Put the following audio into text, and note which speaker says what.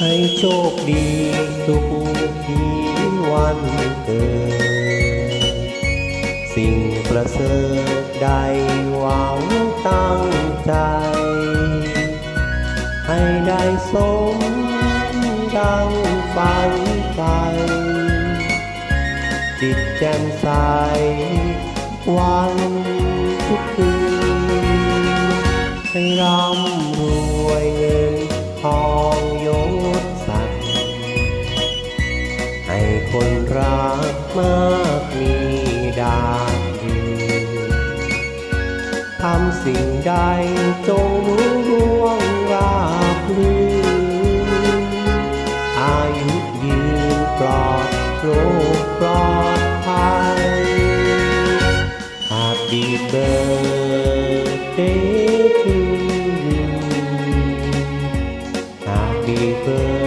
Speaker 1: ให้โชคดีทุกที่วันเกิด สิ่งประเสริฐได้หวังตั้งใจ ให้ได้สมดังฝันใจจิตแจ่มใสวันทุกคืนให้รำรว รักมากมีดาบยืนทำสิ่งใดจงรู้ร่วงราบรื่นอายุยืนปลอดโรคปลอดภัย Happy birthday to you Happy birthday